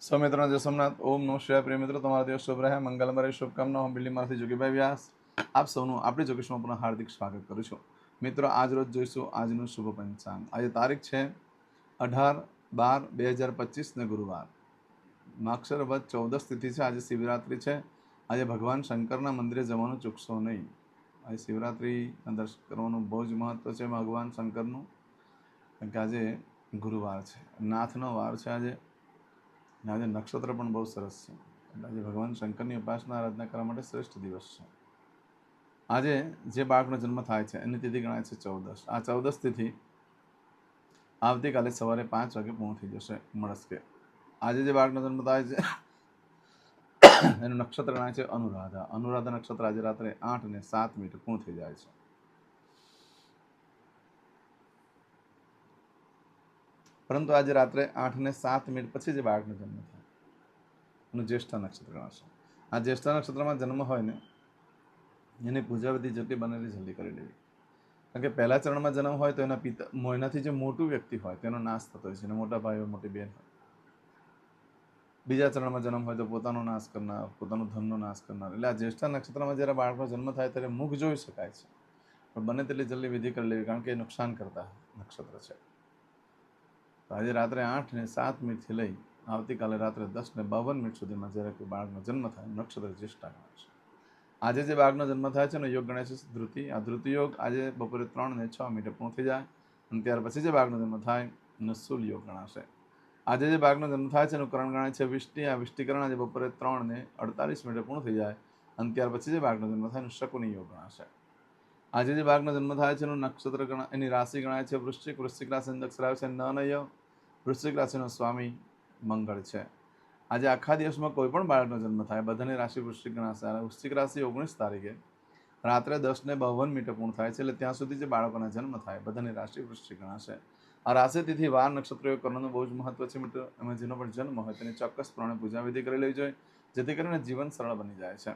સો મિત્રો જય સોમનાથ. ઓમ નમઃ શિવાય. પ્રિય મિત્રો, તમારા દિવસ શુભ રહે. મંગલમય રહે. શુભકામના હું બિલ્ડીમાંથી જોગીભાઈ વ્યાસ. આપ સૌનું આપણી જોગેશમાં પણ હાર્દિક સ્વાગત કરું છું. મિત્રો, આજ રોજ જોઈશું આજનું શુભ પંચાંગ. આજે તારીખ છે અઢાર બાર બે હજાર પચીસને ગુરુવાર. માક્ષર વધ ચૌદસ તિથિ છે. આજે શિવરાત્રિ છે. આજે ભગવાન શંકરના મંદિરે જવાનું ચૂકશો નહીં. આજે શિવરાત્રિના દર્શન કરવાનું બહુ જ મહત્ત્વ છે ભગવાન શંકરનું. કારણ કે આજે ગુરુવાર છે. નાથનો વાર છે આજે. અને આજે નક્ષત્ર પણ બહુ સરસ છે. એટલે આજે ભગવાન શંકરની ઉપાસના આરાધના કરવા માટે શ્રેષ્ઠ દિવસ છે. આજે જે બાળકનો જન્મ થાય છે, એની તિથિ ગણાય છે ચૌદસ આ ચૌદસ તિથિ આવતીકાલે સવારે પાંચ વાગે પૂર્ણ થઈ જશે મળસ્કે. આજે જે બાળકનો જન્મ થાય છે, એનું નક્ષત્ર ગણાય છે અનુરાધા. અનુરાધા નક્ષત્ર આજે રાત્રે આઠ અને સાત મિનિટ પૂર્ણ થઈ જાય છે. પરંતુ આજે રાત્રે આઠ ને સાત મિનિટ પછી જે બાળકનો જન્મ થાય. એનું જ્યેષ્ઠ નક્ષત્ર ગણાશે આ જ્યેષ્ઠ નક્ષત્રમાં જન્મ હોય ને, એની પૂજા બધી જેટલી બનેલી જલ્દી કરી લેવી. કારણ કે પહેલા ચરણમાં જન્મ હોય તો એના પિતા એનાથી જે મોટું વ્યક્તિ હોય, તેનો નાશ થતો હોય છે. અને મોટા ભાઈ હોય મોટી બહેન હોય. બીજા ચરણમાં જન્મ હોય તો પોતાનો નાશ કરનાર, પોતાનો ધનનો નાશ કરનાર. એટલે આ જ્યેષ્ઠ નક્ષત્રમાં જ્યારે બાળકનો જન્મ થાય ત્યારે મુખ જોઈ શકાય છે. પણ બને તેટલી જલ્દી વિધિ કરી લેવી, કારણ કે એ નુકસાન કરતા નક્ષત્ર છે. આજે રાત્રે આઠ ને સાત મિનિટથી લઈ આવતીકાલે રાત્રે દસ ને બાવન મિનિટ સુધીમાં જ્યારે કોઈ બાળકનો જન્મ થાય, નક્ષત્ર જ્યેષ્ઠા ગણાય છે. આજે જે બાળકનો જન્મ થાય છે ને, યોગ ગણાય છે ધૃતિ, આ ધૃતિ યોગ આજે બપોરે ત્રણ ને છ મિનિટે પૂર્ણ થઈ જાય અને ત્યાર પછી જે બાળકનો જન્મ થાય એનો શુલ યોગ ગણાશે. આજે જે બાળકનો જન્મ થાય છે એનું કરણ ગણાય છે વિષ્ટિ, આ વિષ્ટિકરણ આજે બપોરે ત્રણ ને અડતાલીસ મિનિટે પૂર્ણ થઈ જાય અને ત્યાર પછી જે બાળકનો જન્મ થાય એનું શકુની યોગ ગણાશે. આજે જે બાળકનો જન્મ થાય છે, એનું નક્ષત્ર ગણા, એની રાશિ ગણાય છે, વૃશ્ચિક વૃશ્ચિક રાશિ અક્ષર છે છે નનય વૃશ્ચિક રાશિનો સ્વામી મંગળ છે. આજે આખા દિવસમાં કોઈ પણ બાળકનો જન્મ થાય, બધાની રાશિ વૃશ્ચિક ગણાશે વૃશ્ચિક રાશિ ઓગણીસ તારીખે રાત્રે દસને બાવન મિનિટે પૂર્ણ થાય છે, એટલે ત્યાં સુધી જે બાળકોના જન્મ થાય, બધાની રાશિ વૃશ્ચિક ગણાશે આ રાશિ તિથિ વાર નક્ષત્ર યોગ કરવાનું બહુ જ મહત્વ છે મિત્રો. એમાં જેનો પણ જન્મ હોય તેને ચોક્કસ પ્રમાણે પૂજા વિધિ કરી લેવી જોઈએ, જેથી કરીને જીવન સરળ બની જાય છે.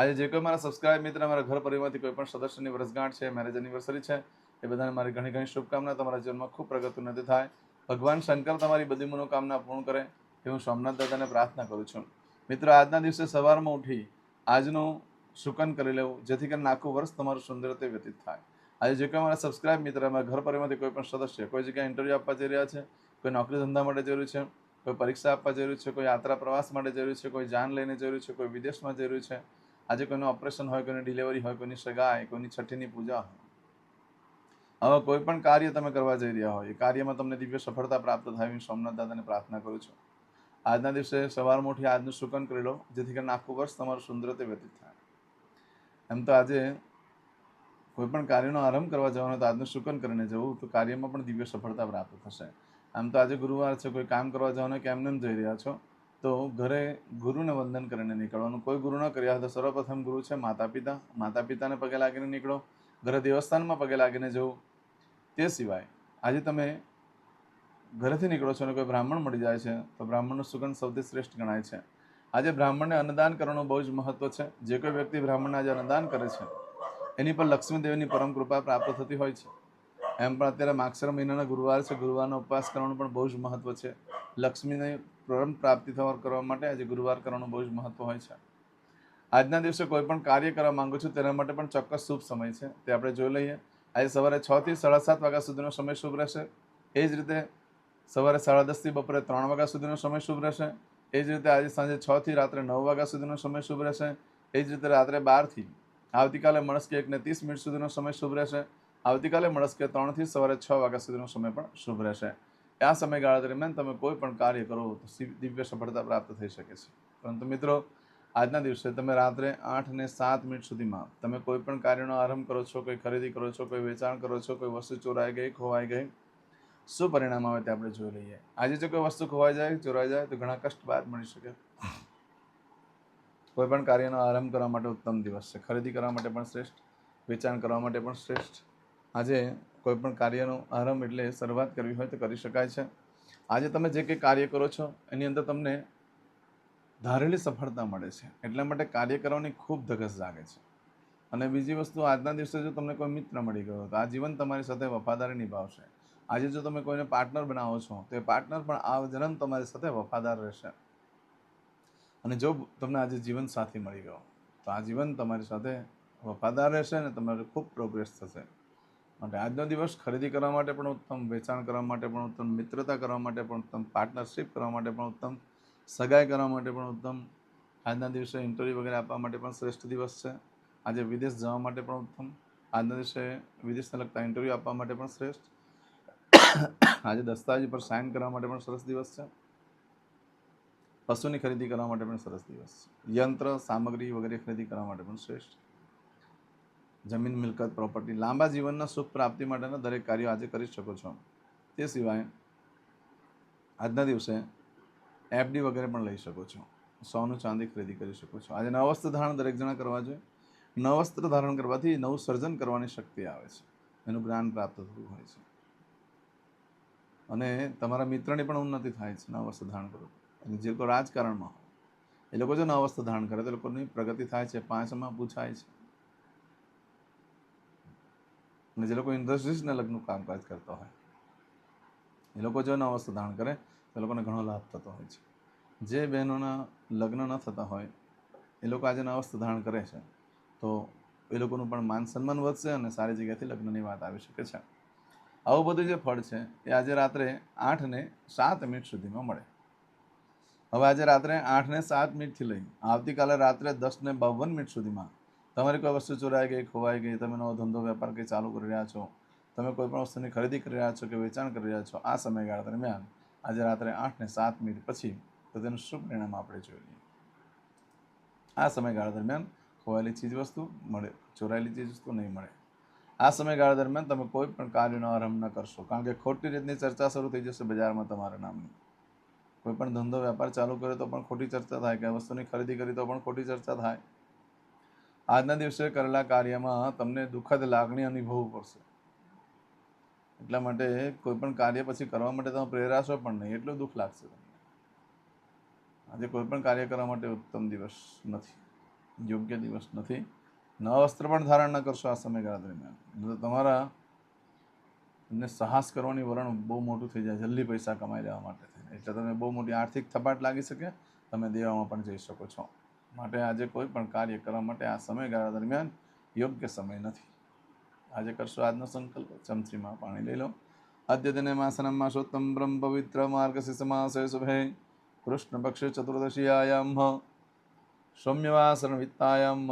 આજે જે કોઈ મારા સબસ્ક્રાઇબ મિત્ર, મારા ઘર પરિવારમાંથી કોઈ પણ સદસ્યની વર્ષગાંઠ છે મેરેજ એનિવર્સરી છે, એ બધાને મારી ઘણી ઘણી શુભકામના. તમારા જીવનમાં ખૂબ પ્રગતિ ઉન્નતિ થાય. ભગવાન શંકર તમારી બધી મનોકામના પૂર્ણ કરે એ હું સોમનાથ દાદાને પ્રાર્થના કરું છું. મિત્રો, આજના દિવસે સવારમાં ઉઠી આજનું શુકન કરી લેવું, જેથી કરીને આખું વર્ષ તમારું સુંદર રીતે વ્યતીત થાય. આજે જે કોઈ મારા સબસ્ક્રાઇબ મિત્ર અમારા ઘર પરિવારમાંથી કોઈ પણ સદસ્ય કોઈ જગ્યાએ ઇન્ટરવ્યૂ આપવા જઈ રહ્યા છે, કોઈ નોકરી ધંધા માટે જરૂર છે, કોઈ પરીક્ષા આપવા જરૂર છે, કોઈ યાત્રા પ્રવાસ માટે જરૂર છે, કોઈ જાન લઈને જરૂર છે, કોઈ વિદેશમાં જરૂર છે આજે કોઈનું ઓપરેશન હોય, કોઈની ડિલિવરી હોય, કોઈની સગાઈ, કોઈની છઠ્ઠીની પૂજા હોય. હવે કોઈ પણ કાર્ય તમે કરવા જઈ રહ્યા હોય, એ કાર્યમાં તમને દિવ્ય સફળતા પ્રાપ્ત થાય એવી સોમનાથ દાદાને પ્રાર્થના કરું છું. આજના દિવસે સવાર મોઠી આજનું શુકન કરી લો, જેથી કરીને આખું વર્ષ તમારું સુંદર રીતે વ્યતીત થાય. એમ તો આજે કોઈ પણ કાર્યનો આરંભ કરવા જવાનો તો આજનું શુકન કરીને જવું, તો કાર્યમાં પણ દિવ્ય સફળતા પ્રાપ્ત થશે. આમ તો આજે ગુરુવાર છે, કોઈ કામ કરવા જવાનું કે એમને એમ જઈ રહ્યા છો તો ઘરે ગુરુને વંદન કરીને નીકળવાનું. કોઈ ગુરુ ન કર્યા તો સર્વપ્રથમ ગુરુ છે માતા પિતા માતા પિતાને પગે લાગીને નીકળો. ઘરે દેવસ્થાનમાં પગે લાગીને જવું તે સિવાય આજે તમે ઘરેથી નીકળો છો અને કોઈ બ્રાહ્મણ મળી જાય છે, તો બ્રાહ્મણનું સુગંધ સૌથી શ્રેષ્ઠ ગણાય છે. આજે બ્રાહ્મણને અન્નદાન કરવાનું બહુ જ મહત્વ છે. જે કોઈ વ્યક્તિ બ્રાહ્મણને આજે અન્નદાન કરે છે, એની પર લક્ષ્મી દેવીની પરમ કૃપા પ્રાપ્ત થતી હોય છે. એમ પણ અત્યારે માગસર મહિનાના ગુરુવાર છે. ગુરુવારનો ઉપવાસ કરવાનું પણ બહુ જ મહત્વ છે. લક્ષ્મીની પરમ પ્રાપ્તિ થવા કરવા માટે આજે ગુરુવાર કરવાનું બહુ જ મહત્વ હોય છે. આજના દિવસે કોઈ પણ કાર્ય કરવા માંગુ છું તેના માટે પણ ચોક્કસ શુભ સમય છે. તે આપણે જોઈ લઈએ. આજે સવારે છ થી સાડા સાત વાગ્યા સુધીનો સમય શુભ રહેશે. એ જ રીતે સવારે સાડા દસથી બપોરે ત્રણ વાગ્યા સુધીનો સમય શુભ રહેશે. એ જ રીતે આજે સાંજે છ થી રાત્રે નવ વાગ્યા સુધીનો સમય શુભ રહેશે. એ જ રીતે રાત્રે બારથી આવતીકાલે મળસ્કે એકને ત્રીસ મિનિટ સુધીનો સમય શુભ રહેશે. આવતીકાલે મળસ્કે ત્રણથી સવારે છ વાગ્યા સુધીનો સમય પણ શુભ રહેશે. આ સમયગાળા દરમિયાન તમે કોઈ પણ કાર્ય કરો તો દિવ્ય સફળતા પ્રાપ્ત થઈ શકે છે. પરંતુ મિત્રો, આજના દિવસે તમે રાત્રે આઠ ને સાત મિનિટ સુધીમાં તમે કોઈ પણ કાર્યનો આરંભ કરો છો, કોઈ ખરીદી કરો છો, કોઈ વેચાણ કરો છો, કોઈ વસ્તુ ચોરાઈ ગઈ, ખોવાઈ ગઈ, શું પરિણામ આવે તે આપણે જોઈ લઈએ. આજે જો કોઈ વસ્તુ ખોવાઈ જાય, ચોરાઈ જાય તો ઘણા કષ્ટ બાદ મળી શકે. કોઈ પણ કાર્યનો આરંભ કરવા માટે ઉત્તમ દિવસ છે. ખરીદી કરવા માટે પણ શ્રેષ્ઠ, વેચાણ કરવા માટે પણ શ્રેષ્ઠ. આજે કોઈ પણ કાર્યનો આરંભ એટલે શરૂઆત કરવી હોય તો કરી શકાય છે. આજે તમે જે કંઈ કાર્ય કરો છો, એની અંદર તમને ધારેલી સફળતા મળે છે. એટલા માટે કાર્ય કરવાની ખૂબ ધગસ જાગે છે. અને બીજી વસ્તુ, આજના દિવસે જો તમને કોઈ મિત્ર મળી ગયો તો આ જીવન તમારી સાથે વફાદારી નિભાવશે. આજે જો તમે કોઈને પાર્ટનર બનાવો છો, તો એ પાર્ટનર પણ આ જન્મ તમારી સાથે વફાદાર રહેશે. અને જો તમને આજે જીવન સાથી મળી ગયો, તો આ જીવન તમારી સાથે વફાદાર રહેશે અને તમારે ખૂબ પ્રોગ્રેસ થશે. માટે આજનો દિવસ ખરીદી કરવા માટે પણ ઉત્તમ વેચાણ કરવા માટે પણ ઉત્તમ મિત્રતા કરવા માટે પણ ઉત્તમ પાર્ટનરશિપ કરવા માટે પણ ઉત્તમ સગાઈ કરવા માટે પણ ઉત્તમ આજના દિવસે ઇન્ટરવ્યૂ વગેરે આપવા માટે પણ શ્રેષ્ઠ દિવસ છે આજે વિદેશ જવા માટે પણ ઉત્તમ આજના દિવસે વિદેશને લગતા ઇન્ટરવ્યૂ આપવા માટે પણ શ્રેષ્ઠ આજે દસ્તાવેજ પર સાઇન કરવા માટે પણ સરસ દિવસ છે પશુની ખરીદી કરવા માટે પણ સરસ દિવસ છે યંત્ર સામગ્રી વગેરે ખરીદી કરવા માટે પણ શ્રેષ્ઠ જમીન મિલકત પ્રોપર્ટી લાંબા જીવનના સુખ પ્રાપ્તિ માટેના દરેક કાર્યો આજે કરી શકો છો. તે સિવાય આજના દિવસે એફડી વગેરે પણ લઈ શકો છો. સોનું, ચાંદી ખરીદી કરી શકો છો. આજે નવસ્ત્ર ધારણ દરેક જણા કરવા જોઈએ. નવસ્ત્ર ધારણ કરવાથી નવું સર્જન કરવાની શક્તિ આવે છે. એનું જ્ઞાન પ્રાપ્ત થતું હોય છે. અને તમારા મિત્રની પણ ઉન્નતિ થાય છે નવસ્ત્ર ધારણ કરો અને જે લોકો રાજકારણમાં હોય, એ લોકો જો નવસ્ત્ર ધારણ કરે તો લોકોની પ્રગતિ થાય છે. પાંચમાં પૂછાય છે. અને જે લોકો ઇન્ડસ્ટ્રીઝને લગ્નનું કામકાજ કરતા હોય, એ લોકો જો નવા વસ્તુ ધારણ કરે, તો લોકોને ઘણો લાભ થતો હોય છે. જે બહેનોના લગ્ન ન થતા હોય, એ લોકો આજે નવા વસ્તુ ધારણ કરે છે, તો એ લોકોનું પણ માન સન્માન વધશે અને સારી જગ્યાથી લગ્નની વાત આવી શકે છે. આવું બધું જે ફળ છે, એ આજે રાત્રે આઠને સાત મિનિટ સુધીમાં મળે. હવે આજે રાત્રે આઠને સાત મિનિટથી લઈ, આવતીકાલે રાત્રે દસને બાવન મિનિટ સુધીમાં તમારી કોઈ વસ્તુ ચોરાઈ ગઈ, ખોવાઈ ગઈ, તમે નવો ધંધો, વેપાર કંઈ ચાલુ કરી રહ્યા છો, તમે કોઈ પણ વસ્તુની ખરીદી કરી રહ્યા છો કે વેચાણ કરી રહ્યા છો, આ સમયગાળા દરમિયાન આજે રાત્રે આઠ ને સાત મિનિટ પછી તો તેનું શુભ પરિણામ આપણે જોઈ લઈએ. આ સમયગાળા દરમિયાન ખોવાયેલી ચીજવસ્તુ મળે, ચોરાયેલી ચીજવસ્તુ નહીં મળે. આ સમયગાળા દરમિયાન તમે કોઈ પણ કાર્યનો આરંભ ન કરશો, કારણ કે ખોટી રીતની ચર્ચા શરૂ થઈ જશે બજારમાં તમારા નામની. કોઈ પણ ધંધો, વેપાર ચાલુ કર્યો તો પણ ખોટી ચર્ચા થાય, કે વસ્તુની ખરીદી કરી તો પણ ખોટી ચર્ચા થાય. આજના દિવસે કરેલા કાર્યમાં તમને દુઃખદ લાગણી અનુભવવું પડશે. એટલા માટે કોઈ પણ કાર્ય પછી કરવા માટે તમે પ્રેરાશો પણ નહીં, એટલું દુઃખ લાગશે તમને. આજે કોઈ પણ કાર્ય કરવા માટે ઉત્તમ દિવસ નથી, યોગ્ય દિવસ નથી. નવા વસ્ત્ર પણ ધારણ ન કરશો આ સમયગાળા દરમિયાન. તમારા તમને સાહસ કરવાની વલણ બહુ મોટું થઈ જાય, જલ્દી પૈસા કમાઈ લેવા માટે. એટલે તમે બહુ મોટી આર્થિક થપાટ લાગી શકે, તમે દેવામાં પણ જઈ શકો છો. માટે આજે કોઈ પણ કાર્ય કરવા માટે આ સમયગાળા દરમિયાન યોગ્ય સમય નથી. આજે કરશો આજનો સંકલ્પ. ચમચીમાં પાણી લઈ લો. અદ્યતને માસનમ માસોત્તમ બ્રહ્મ પવિત્ર માર્ગશીર્ષ માસે શુભે. કૃષ્ણ પક્ષે ચતુર્દશીયાયામ સૌમ્યવાસન વિત્તાયામ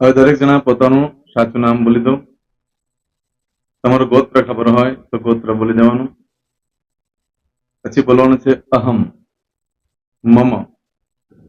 હવે દરેક જણા પોતાનું સાચું નામ બોલી દો. તમારું ગોત્ર ખબર હોય તો ગોત્ર બોલી દેવાનું. પછી બોલવાનું છે અહમ, મમ.